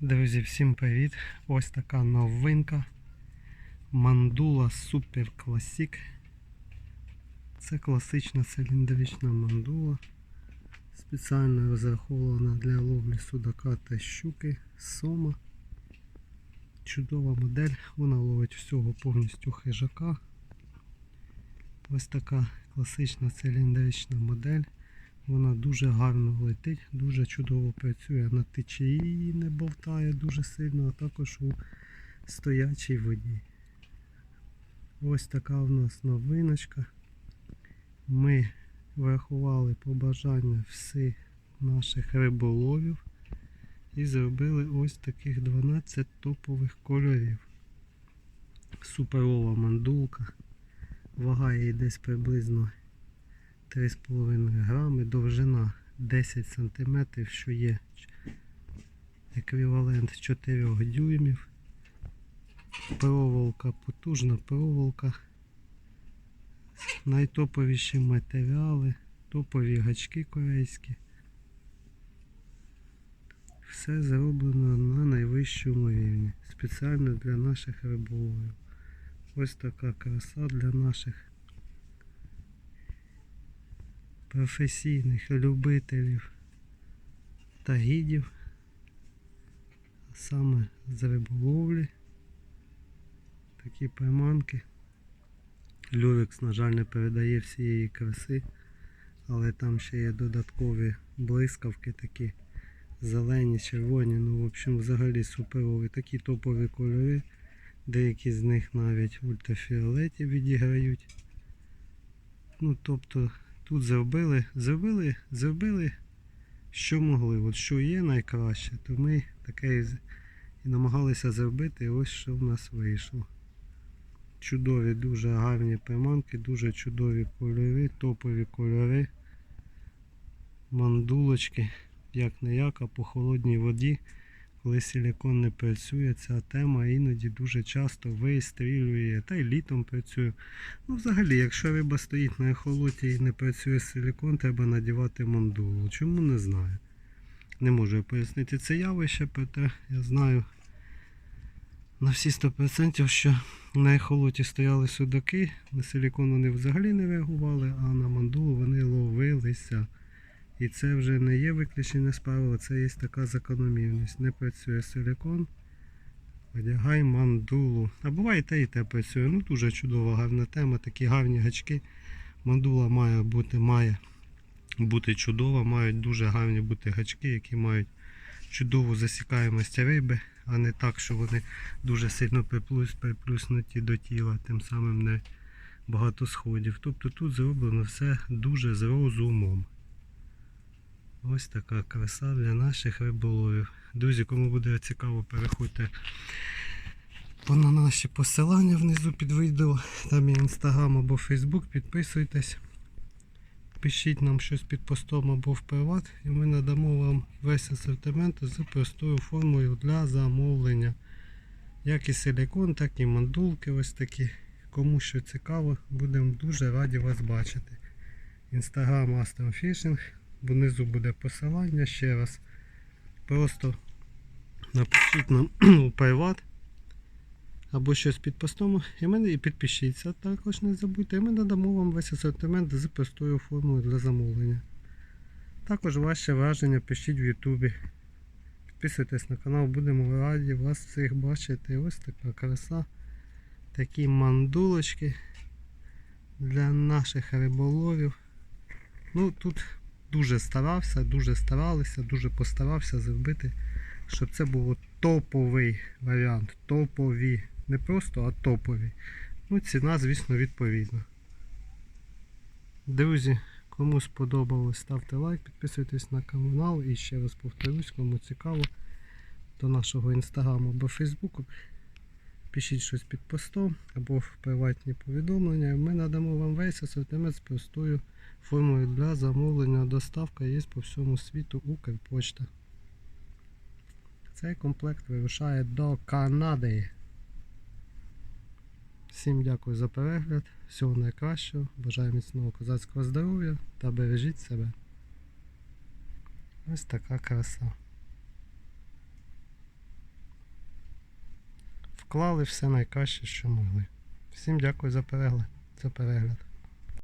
Друзі, всім привіт! Ось така новинка. Мандула Super Classic. Це класична циліндрична мандула. Спеціально розрахована для ловлі судака та щуки сома. Чудова модель, вона ловить всього повністю хижака. Ось така класична циліндрична модель. Вона дуже гарно летить, дуже чудово працює на течії, не болтає дуже сильно, а також у стоячій воді. Ось така в нас новиночка. Ми врахували побажання всіх наших риболовів і зробили ось таких 12 топових кольорів. Суперова мандулка. Вага її десь приблизно 3,5 грами, довжина 10 см, що є еквівалент 4 дюймів. Проволока, потужна проволока. Найтоповіші матеріали, топові гачки корейські. Все зроблено на найвищому рівні. Спеціально для наших риболовів. Ось така краса для наших професійних любителів та гідів, а саме з риболовлі. Такі приманки. Люрекс, на жаль, не передає всієї краси, але там ще є додаткові блискавки такі зелені, червоні, ну в общем взагалі суперові. Такі топові кольори. Деякі з них навіть ультрафіолеті відіграють. Ну тобто Тут зробили, зробили, зробили, що могли. От що є найкраще, то ми таке і намагалися зробити. І ось що в нас вийшло. Чудові, дуже гарні приманки, дуже чудові кольори, топові кольори, мандулочки, як не як, а по холодній воді, коли силікон не працює, ця тема іноді дуже часто вистрілює, та й літом працює. Ну, взагалі, якщо риба стоїть на ехолоті і не працює силікон, треба надівати мандулу. Чому не знаю. Не можу пояснити це явище, проте я знаю на всі 100%, що на ехолоті стояли судаки, на силікон вони взагалі не реагували, а на мандулу вони ловилися. І це вже не є виключення з правила, це є така закономірність. Не працює силікон, Одягай мандулу. А буває те і те працює. Ну дуже чудова, гарна тема, такі гарні гачки. Мандула має бути, має бути чудова, мають дуже гарні бути гачки, які мають чудову засікаємость риби, а не так, що вони дуже сильно приплюс, приплюснуті до тіла, тим самим не багато сходів. Тобто тут зроблено все дуже з розумом. Ось така краса для наших риболовів. Друзі, кому буде цікаво, переходьте на наші посилання внизу під відео. Там є інстаграм або фейсбук, підписуйтесь. Пишіть нам щось під постом або в приват, і ми надамо вам весь асортимент з простою формою для замовлення. Як і силікон, так і мандулки ось такі. Кому що цікаво, будемо дуже раді вас бачити. Інстаграм Aston Fishing. Внизу буде посилання ще раз. Просто напишіть нам у приват або щось під постом і мене і підпишіться. Також не забудьте, і ми надамо вам весь асортимент з простою формою для замовлення. Також ваші враження пишіть в Ютубі. Підписуйтесь на канал, будемо раді вас всіх бачити. Ось така краса. Такі мандулочки для наших риболовів. Ну тут дуже старався, дуже старалися, дуже постарався зробити, щоб це було топовий варіант. Топові. Не просто, а топові. Ну, ціна, звісно, відповідна. Друзі, кому сподобалось, ставте лайк, підписуйтесь на канал і ще раз повторюсь, кому цікаво, до нашого інстаграму або фейсбуку. Пишіть щось під постом або в приватні повідомлення. Ми надамо вам весь асортимент з простою формою для замовлення. Доставка є по всьому світу Укрпочта. Цей комплект вирушає до Канади. Всім дякую за перегляд. Всього найкращого. Бажаю міцного козацького здоров'я та бережіть себе. Ось така краса. вклали все найкраще, що могли. Всім дякую за перегляд. За перегляд.